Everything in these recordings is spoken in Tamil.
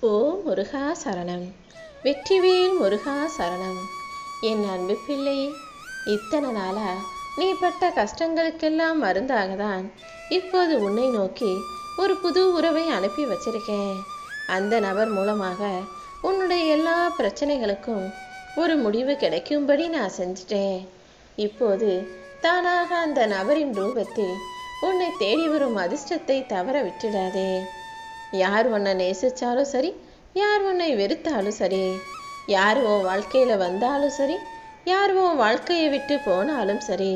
ஓ முருகா சரணம். வெற்றிவேல் முருகா சரணம். என் அன்பு பிள்ளை இத்தனை நாளா நீ பட்ட கஷ்டங்களுக்கெல்லாம் மருந்தாக தான் இப்போது உன்னை நோக்கி ஒரு புது உறவை அனுப்பி வச்சிருக்கேன். அந்த நபர் மூலமாக உன்னுடைய எல்லா பிரச்சனைகளுக்கும் ஒரு முடிவு கிடைக்கும்படி நான் செஞ்சிட்டேன். இப்போது தானாக அந்த நபரின் ரூபத்தில் உன்னை தேடி வரும் அதிர்ஷ்டத்தை தவற விட்டுடாதே. யார் உன்னை நேசிச்சாலும் சரி யார் உன்னை வெறுத்தாலும் சரி யார் உன் வாழ்க்கையில் வந்தாலும் சரி யார் உன் வாழ்க்கையை விட்டு போனாலும் சரி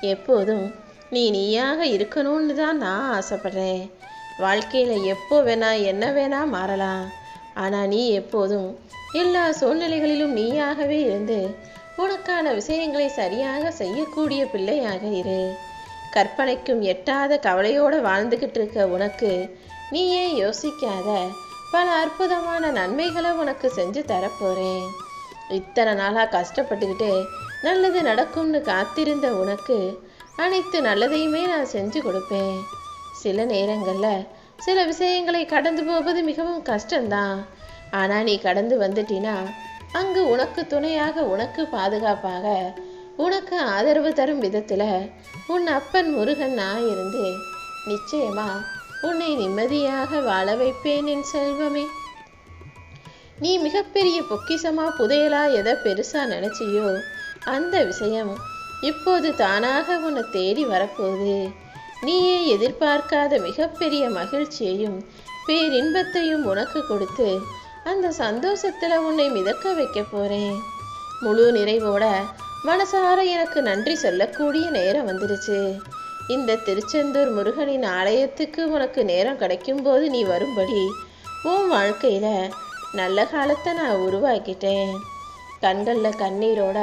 எப்போதும் நீ நீயாக இருக்கணும்னு தான் நான் ஆசைப்படுறேன். வாழ்க்கையில் எப்போ வேணா என்ன வேணா மாறலாம். ஆனால் நீ எப்போதும் எல்லா சூழ்நிலைகளிலும் நீயாகவே இருந்து உனக்கான விஷயங்களை சரியாக செய்யக்கூடிய பிள்ளையாக இரு. கற்பனைக்கும் எட்டாத கவலையோடு வாழ்ந்துக்கிட்டு இருக்க உனக்கு நீயே யோசிக்காத. பல அற்புதமான நன்மைகளை உனக்கு செஞ்சு தரப்போறேன். இத்தனை நாளாக கஷ்டப்பட்டுக்கிட்டு நல்லது நடக்கும்னு காத்திருந்த உனக்கு அனைத்து நல்லதையுமே நான் செஞ்சு கொடுப்பேன். சில நேரங்களில் சில விஷயங்களை கடந்து போவது மிகவும் கஷ்டம்தான். ஆனால் நீ கடந்து வந்துட்டினா அங்கு உனக்கு துணையாக உனக்கு பாதுகாப்பாக உனக்கு ஆதரவு தரும் விதத்தில் உன் அப்பன் முருகன் நான் இருந்து நிச்சயமாக உன்னை நிம்மதியாக வாழ வைப்பேன் என் செல்வமே. நீ மிகப்பெரிய பொக்கிஷமா புதையலா எதை பெருசா நினைச்சியோ அந்த விஷயம் இப்போது தானாக உன்னை தேடி வரப்போகுது. நீயே எதிர்பார்க்காத மிகப்பெரிய மகிழ்ச்சியையும் பேரின்பத்தையும் உனக்கு கொடுத்து அந்த சந்தோஷத்துல உன்னை மிதக்க வைக்க போறேன். முழு நிறைவோட மனசார எனக்கு நன்றி சொல்லக்கூடிய நேரம் வந்துருச்சு. இந்த திருச்செந்தூர் முருகனின் ஆலயத்துக்கு உனக்கு நேரம் கிடைக்கும்போது நீ வரும்படி உன் வாழ்க்கையில நல்ல காலத்தை நான் உருவாக்கிட்டேன். கண்களில் கண்ணீரோட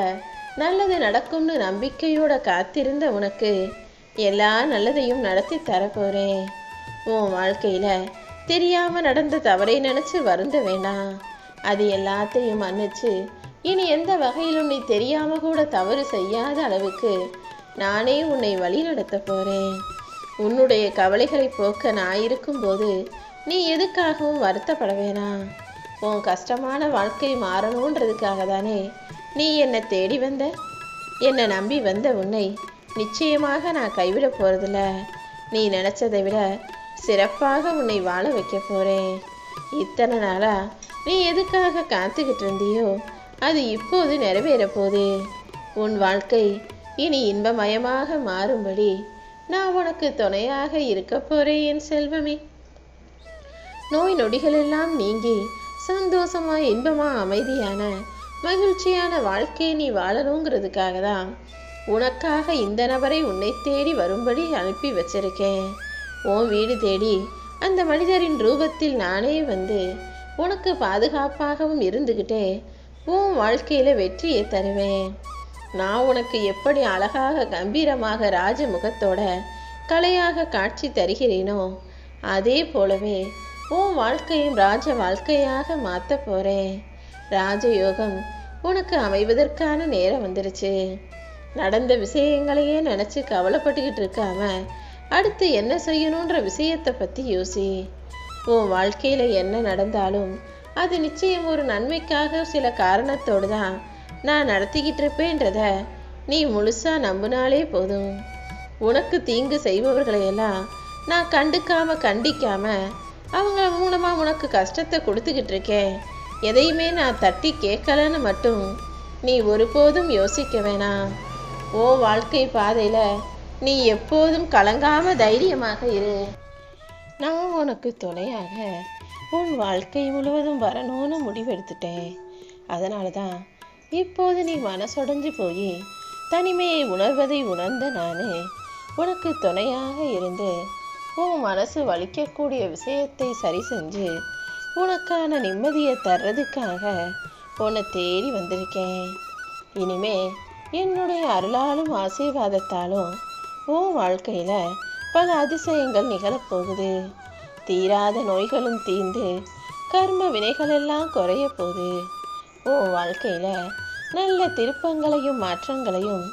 நல்லது நடக்கும்னு நம்பிக்கையோட காத்திருந்த உனக்கு எல்லா நல்லதையும் நடத்தி தரப்போறேன். உன் வாழ்க்கையில தெரியாம நடந்த தவறை நினைச்சு வருந்த வேண்டாம். அது எல்லாத்தையும் மன்னிச்சு இனி எந்த வகையிலும் நீ தெரியாம கூட தவறு செய்யாத அளவுக்கு நானே உன்னை வழி நடத்த போறேன். உன்னுடைய கவலைகளை போக்க நான் இருக்கும்போது நீ எதுக்காகவும் வருத்தப்பட வேணாம். உன் கஷ்டமான வாழ்க்கை மாறணுன்றதுக்காக தானே நீ என்னை தேடி வந்த? என்னை நம்பி வந்த உன்னை நிச்சயமாக நான் கைவிட போறதில்ல. நீ நினைச்சதை விட சிறப்பாக உன்னை வாழ வைக்க போறேன். இத்தனை நாளா நீ எதுக்காக காத்துக்கிட்டு இருந்தியோ அது இப்போது நிறைவேற போகுது. உன் வாழ்க்கை இனி இன்பமயமாக மாறும்படி நான் உனக்கு துணையாக இருக்க போறேன் என் செல்வமே. நோய் நொடிகள் எல்லாம் நீங்கி சந்தோஷமா இன்பமா அமைதியான மகிழ்ச்சியான வாழ்க்கையை நீ வாழணுங்கிறதுக்காக தான் உனக்காக இந்த நபரை உன்னை தேடி வரும்படி அனுப்பி வச்சிருக்கேன். உன் வீடு தேடி அந்த மனிதரின் ரூபத்தில் நானே வந்து உனக்கு பாதுகாப்பாகவும் இருந்துக்கிட்டே உன் வாழ்க்கையில வெற்றியை தருவேன். நான் உனக்கு எப்படி அழகாக கம்பீரமாக ராஜமுகத்தோட கலையாக காட்சி தருகிறேனோ அதே போலவே உன் வாழ்க்கையும் ராஜ வாழ்க்கையாக மாற்ற போறேன். ராஜயோகம் உனக்கு அமைவதற்கான நேரம் வந்துருச்சு. நடந்த விஷயங்களையே நினச்சி கவலைப்பட்டுக்கிட்டு இருக்காம அடுத்து என்ன செய்யணுன்ற விஷயத்தை பற்றி யோசி. உன் வாழ்க்கையில் என்ன நடந்தாலும் அது நிச்சயம் ஒரு நன்மைக்காக சில காரணத்தோடு தான் நான் நடத்திக்கிட்டு இருப்பேன்றத நீ முழுசாக நம்பினாலே போதும். உனக்கு தீங்கு செய்பவர்களையெல்லாம் நான் கண்டுக்காம கண்டிக்காம அவங்க மூலமாக உனக்கு கஷ்டத்தை கொடுத்துக்கிட்டு இருக்கேன் எதையுமே நான் தட்டி கேட்கலன்னு மட்டும் நீ ஒருபோதும் யோசிக்க வேணாம். ஓ வாழ்க்கை பாதையில் நீ எப்போதும் கலங்காம தைரியமாக இரு. நான் உனக்கு துணையாக உன் வாழ்க்கை முழுவதும் வரணும்னு முடிவெடுத்துட்டேன். அதனால தான் இப்போது நீ மனசொடைஞ்சு போய் தனிமையை உணர்வதை உணர்ந்த நான் உனக்கு துணையாக இருந்து உன் மனசு வலிக்கக்கூடிய விஷயத்தை சரி செஞ்சு உனக்கான நிம்மதியை தர்றதுக்காக உன்னை தேடி வந்திருக்கேன். இனிமே என்னுடைய அருளாலும் ஆசீர்வாதத்தாலும் உன் வாழ்க்கையில் பல அதிசயங்கள் நிகழப்போகுது. தீராத நோய்களும் தீர்ந்து கர்ம வினைகளெல்லாம் குறைய போகுது உன் வாழ்க்கையில் நல்ல திருப்பங்களையும் மாற்றங்களையும்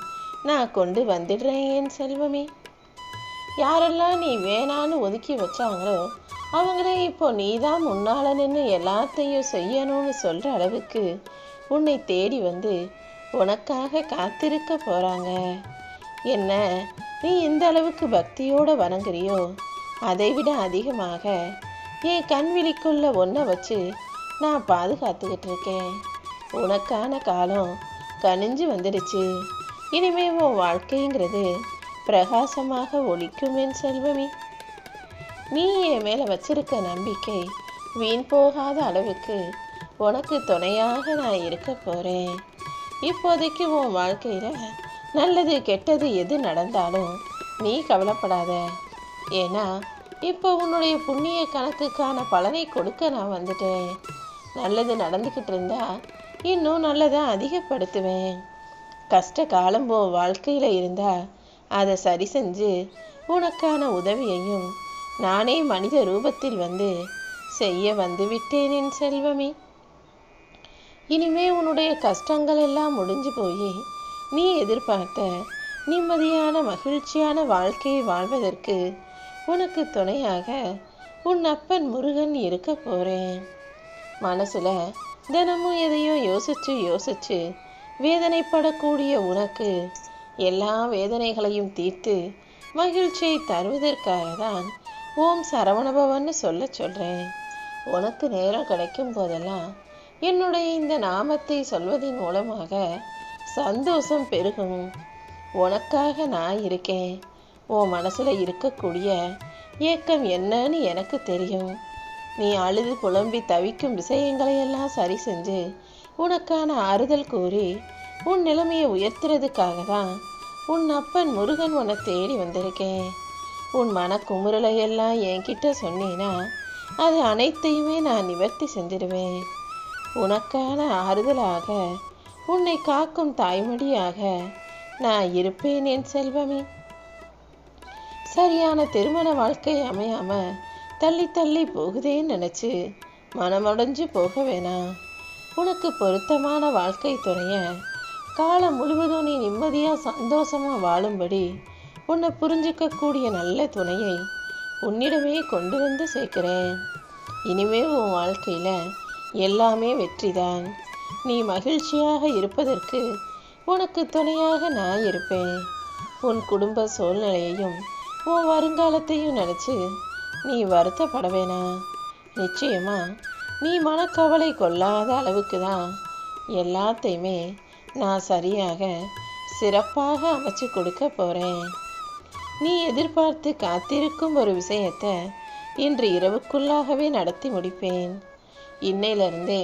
நான் கொண்டு வந்துடுறேன் என் செல்வமே. யாரெல்லாம் நீ வேணான்னு ஒதுக்கி வச்சாங்களோ அவங்களே இப்போ நீதான் முன்னால நின்று எல்லாத்தையும் செய்யணும்னு சொல்ற அளவுக்கு உன்னை தேடி வந்து உனக்காக காத்திருக்க போறாங்க. என்ன நீ எந்த அளவுக்கு பக்தியோட வணங்குறியோ? அதை விட அதிகமாக என் கண் விழிக்குள்ள ஒன்றை வச்சு நான் பாதுகாத்துக்கிட்டு இருக்கேன். உனக்கான காலம் கனிஞ்சு வந்துடுச்சு. இனிமே உன் வாழ்க்கைங்கிறது பிரகாசமாக ஒழிக்கும் என் செல்வமே. நீ என் மேலே வச்சிருக்க நம்பிக்கை வீண் போகாத அளவுக்கு உனக்கு துணையாக நான் இருக்க போகிறேன் இப்போதைக்கு உன் வாழ்க்கையில் நல்லது கெட்டது எது நடந்தாலும் நீ கவலைப்படாத. ஏன்னா இப்போ உன்னுடைய புண்ணிய கணக்குக்கான பலனை கொடுக்க நான் வந்துட்டேன். நல்லது நடந்துக்கிட்டு இருந்தால் இன்னும் நல்லதை அதிகப்படுத்துவேன். கஷ்ட காலம் போ வாழ்க்கையில் இருந்தா அதை சரி செஞ்சு உனக்கான உதவியையும் நானே மனித ரூபத்தில் வந்து செய்ய வந்து விட்டேன் என் செல்வமே. இனிமே உன்னுடைய கஷ்டங்கள் எல்லாம் முடிஞ்சு போய் நீ எதிர்பார்த்த நிம்மதியான மகிழ்ச்சியான வாழ்க்கையை வாழ்வதற்கு உனக்கு துணையாக உன் அப்பன் முருகன் இருக்க போறேன். மனசுல தினமும் எதையோ யோசிச்சு யோசிச்சு வேதனைப்படக்கூடிய உனக்கு எல்லா வேதனைகளையும் தீர்த்து மகிழ்ச்சியை தருவதற்காக தான் ஓம் சரவணபவன்னு சொல்ல சொல்கிறேன் உனக்கு நேரம் கிடைக்கும் போதெல்லாம் என்னுடைய இந்த நாமத்தை சொல்வதன் மூலமாக சந்தோஷம் பெருகும். உனக்காக நான் இருக்கேன். உன் மனசில் இருக்கக்கூடிய ஏக்கம் என்னன்னு எனக்கு தெரியும். நீ அழுது புலம்பி தவிக்கும் விஷயங்களை எல்லாம் சரி செஞ்சு உனக்கான ஆறுதல் கூறி உன் நிலைமையை உயர்த்துறதுக்காக தான் உன் அப்பன் முருகன் உன்னை தேடி வந்திருக்கேன். உன் மன குமுறலை எல்லாம் என்கிட்ட சொன்னீன்னா அது அனைத்தையுமே நான் நிவர்த்தி செஞ்சிடுவேன். உனக்கான ஆறுதலாக உன்னை காக்கும் தாய்மடியாக நான் இருப்பேன் என் செல்வமே. சரியான திருமண வாழ்க்கை அமையாமல் தள்ளி தள்ளி போகுதேன்னு நினச்சி மனமுடைஞ்சு போக வேணாம் உனக்கு பொருத்தமான வாழ்க்கை துணைய காலம் முழுவதும் நீ நிம்மதியாக சந்தோஷமாக வாழும்படி உன்னை புரிஞ்சுக்கக்கூடிய நல்ல துணையை உன்னிடமே கொண்டு வந்து சேர்க்கிறேன். இனிமே உன் வாழ்க்கையில் எல்லாமே வெற்றிதான். நீ மகிழ்ச்சியாக இருப்பதற்கு உனக்கு துணையாக நான் இருப்பேன். உன் குடும்ப சூழ்நிலையையும் உன் வருங்காலத்தையும் நினச்சி நீ வருத்தப்பட வேணாம். நிச்சயமா நீ மனக்கவலை கொள்ளாத அளவுக்கு தான் எல்லாத்தையுமே நான் சரியாக சிறப்பாக அமைச்சு கொடுக்க போகிறேன் நீ எதிர்பார்த்து காத்திருக்கும் ஒரு விஷயத்தை இன்று இரவுக்குள்ளாகவே நடத்தி முடிப்பேன். இன்னையிலிருந்தே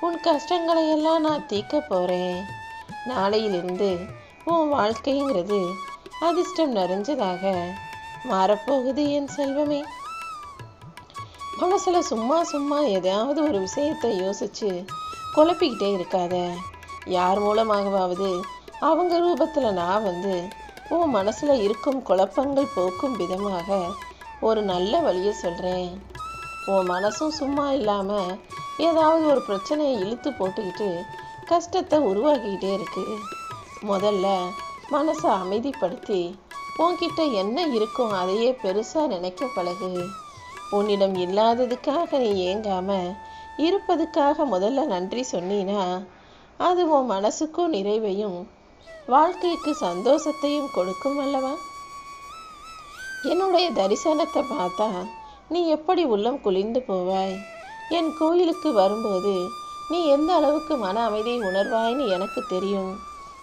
உன் கஷ்டங்களை எல்லாம் நான் தீர்க்க போகிறேன் நாளையிலிருந்து உன் வாழ்க்கைங்கிறது அதிர்ஷ்டம் நிறைஞ்சதாக மாறப்போகுது என் செல்வமே. மனசில் சும்மா சும்மா எதையாவது ஒரு விஷயத்தை யோசித்து குழப்பிக்கிட்டே இருக்காத. யார் மூலமாகவாவது அவங்க ரூபத்தில் நான் வந்து உன் மனசில் இருக்கும் குழப்பங்கள் போக்கும் விதமாக ஒரு நல்ல வழியை சொல்கிறேன் உன் மனசும் சும்மா இல்லாமல் ஏதாவது ஒரு பிரச்சனையை இழுத்து போட்டுக்கிட்டு கஷ்டத்தை உருவாக்கிக்கிட்டே இருக்கு. முதல்ல மனசை அமைதிப்படுத்தி உன்கிட்ட என்ன இருக்கும் அதையே பெருசாக நினைக்க பழகு. உன்னிடம் இல்லாததுக்காக நீ ஏங்காம இருப்பதுக்காக முதல்ல நன்றி சொன்னீனா அது உன் மனசுக்கும் நிறைவையும் வாழ்க்கைக்கு சந்தோஷத்தையும் கொடுக்கும் அல்லவா? என்னுடைய தரிசனத்தை பார்த்தா நீ எப்படி உள்ளம் குளிர்ந்து போவாய்? என் கோயிலுக்கு வரும்போது நீ எந்த அளவுக்கு மன அமைதியை உணர்வாய்ன்னு எனக்கு தெரியும்.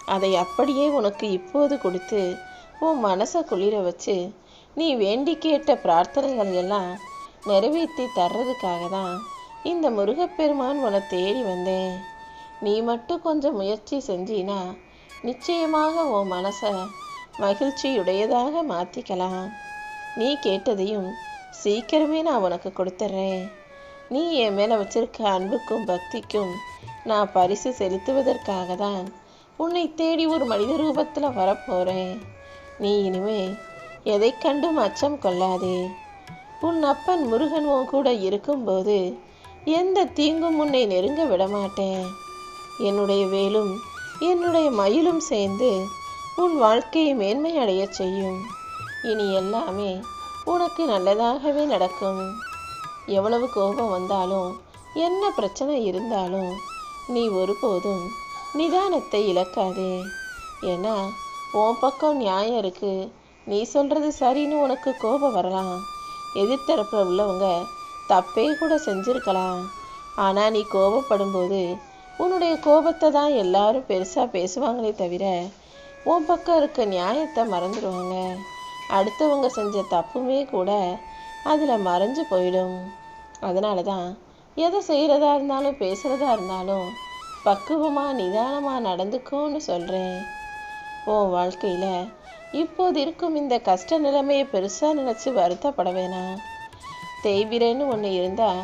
அதை அப்படியே உனக்கு இப்போது கொடுத்து உன் மனசை குளிர வச்சு நீ வேண்டி கேட்ட பிரார்த்தனைகள் எல்லாம் நிறைவேற்றி தர்றதுக்காக தான் இந்த முருகப்பெருமான் உன்னை தேடி வந்தேன். நீ மட்டும் கொஞ்சம் முயற்சி செஞ்சினா நிச்சயமாக உன் மனசை மகிழ்ச்சியுடையதாக மாற்றிக்கலாம் நீ கேட்டதையும் சீக்கிரமே நான் உனக்கு கொடுத்துட்றேன் நீ என் மேலே வச்சிருக்க அன்புக்கும் பக்திக்கும் நான் பரிசு செலுத்துவதற்காக தான் உன்னை தேடி ஒரு மனித ரூபத்தில் வரப்போகிறேன் நீ இனிமே எதை கண்டும் அச்சம் கொள்ளாதே. உன் அப்பன் முருகன் உன் கூட இருக்கும்போது எந்த தீங்கும் உன்னை நெருங்க விடமாட்டேன். என்னுடைய வேலும் என்னுடைய மயிலும் சேர்ந்து உன் வாழ்க்கையை மேன்மை அடையச் செய்யும். இனி எல்லாமே உனக்கு நல்லதாகவே நடக்கும். எவ்வளவு கோபம் வந்தாலும் என்ன பிரச்சனை இருந்தாலும் நீ ஒருபோதும் நிதானத்தை இழக்காதே. ஏன்னா உன் பக்கம் நியாயம் இருக்கு. நீ சொல்றது சரின்னு உனக்கு கோபம் வரலாம். எதிர்த்தரப்பில் உள்ளவங்க தப்பே கூட செஞ்சுருக்கலாம். ஆனால் நீ கோபப்படும்போது உன்னுடைய கோபத்தை தான் எல்லாரும் பெருசாக பேசுவாங்களே தவிர உன் பக்கம் இருக்க நியாயத்தை மறந்துடுவாங்க அடுத்தவங்க செஞ்ச தப்புமே கூட அதில் மறைஞ்சு போயிடும். அதனால தான் எதை செய்கிறதா இருந்தாலும் பேசுகிறதா இருந்தாலும் பக்குவமாக நிதானமாக நடந்துக்கோன்னு சொல்கிறேன் உன் வாழ்க்கையில் இப்போது இருக்கும் இந்த கஷ்ட நிலைமையை பெருசாக நினச்சி வருத்தப்பட வேணாம். தேய்விரைன்னு ஒன்று இருந்தால்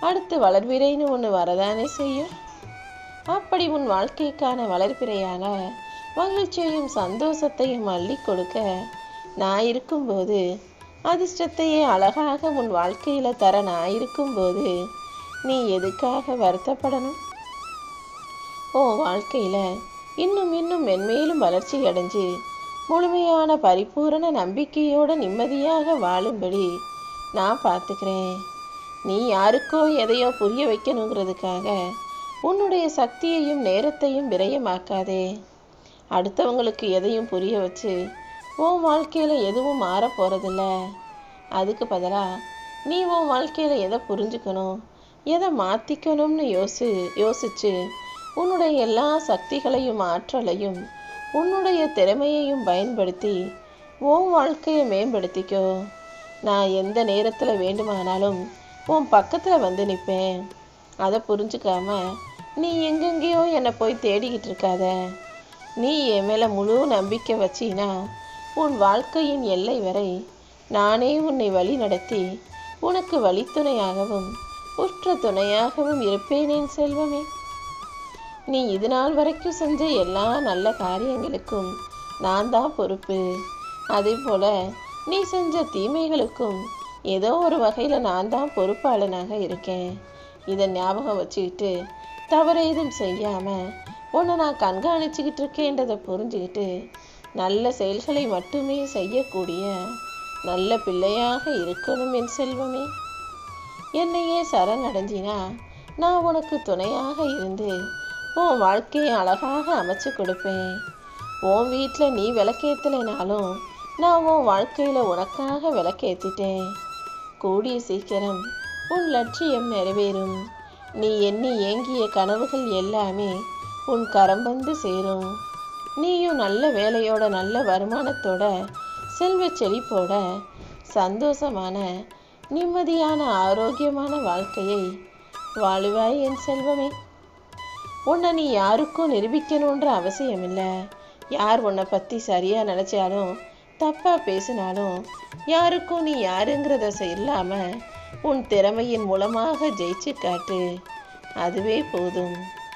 அடுத்து வளர்விரைன்னு ஒன்று வரதானே செய்யும். அப்படி உன் வாழ்க்கைக்கான வளர்பிறையான மகிழ்ச்சியையும் சந்தோஷத்தையும் அள்ளி கொடுக்க நான் இருக்கும்போது அதிர்ஷ்டத்தையே அழகாக உன் வாழ்க்கையில் தர நான் இருக்கும்போது நீ எதுக்காக வருத்தப்படணும்? ஓ வாழ்க்கையில் இன்னும் இன்னும் மென்மேலும் வளர்ச்சி அடைஞ்சு முழுமையான பரிபூரண நம்பிக்கையோட நிம்மதியாக வாழும்படி நான் பார்த்துக்கிறேன். நீ யாருக்கோ எதையோ புரிய வைக்கணுங்கிறதுக்காக உன்னுடைய சக்தியையும் நேரத்தையும் விரயமாக்காதே. அடுத்தவங்களுக்கு எதையும் புரிய வச்சு உன் வாழ்க்கையில் எதுவும் மாற போகிறதில்ல அதுக்கு பதிலாக நீ உன் வாழ்க்கையில் எதை புரிஞ்சுக்கணும் எதை மாற்றிக்கணும்னு யோசி யோசிச்சு உன்னுடைய எல்லா சக்திகளையும் ஆற்றலையும் உன்னுடைய திறமையையும் பயன்படுத்தி உன் வாழ்க்கையை மேம்படுத்திக்கோ. நான் எந்த நேரத்தில் வேண்டுமானாலும் உன் பக்கத்தில் வந்து நிற்பேன் அதை புரிஞ்சுக்காம நீ எங்கெங்கேயோ என்னை போய் தேடிக்கிட்டு இருக்காத. நீ என் மேலே முழு நம்பிக்கை வச்சினா உன் வாழ்க்கையின் எல்லை வரை நானே உன்னை வழி நடத்தி உனக்கு வழித்துணையாகவும் உற்ற துணையாகவும் இருப்பேனேன் செல்வமே. நீ இது நாள் வரைக்கும் செஞ்ச எல்லா நல்ல காரியங்களுக்கும் நான் தான் பொறுப்பு. அதே போல நீ செஞ்ச தீமைகளுக்கும் ஏதோ ஒரு வகையில் நான் தான் பொறுப்பாளனாக இருக்கேன். இதை ஞாபகம் வச்சுக்கிட்டு தவறு எதுவும் செய்யாமல் உன்னை நான் கண்காணிச்சுக்கிட்டு இருக்கேன்றதை புரிஞ்சுக்கிட்டு நல்ல செயல்களை மட்டுமே செய்யக்கூடிய நல்ல பிள்ளையாக இருக்கணும் என் செல்வமே. என்னையே சரணடைஞ்சினா நான் உனக்கு துணையாக இருந்து உன் வாழ்க்கையை அழகாக அமைச்சு கொடுப்பேன். உன் வீட்டில் நீ விளக்கேற்றலைனாலும் நான் உன் வாழ்க்கையில் உனக்காக விளக்கேற்றிட்டேன் கூடிய சீக்கிரம் உன் லட்சியம் நிறைவேறும். நீ எண்ணி ஏங்கிய கனவுகள் எல்லாமே உன் கரம் வந்து சேரும். நீயும் நல்ல வேலையோட நல்ல வருமானத்தோட செல்வ செழிப்போட சந்தோஷமான நிம்மதியான ஆரோக்கியமான வாழ்க்கையை வாழுவாய் என் செல்வமே. உன்னை நீ யாருக்கும் நிரூபிக்கணுன்ற அவசியம் இல்லை யார் உன்னை பற்றி சரியாக நினச்சாலும் தப்பாக பேசினாலும் யாருக்கும் நீ யாருங்கிறத இல்லாமல் உன் திறமையின் மூலமாக ஜெயிச்சு காட்டு. அதுவே போதும்.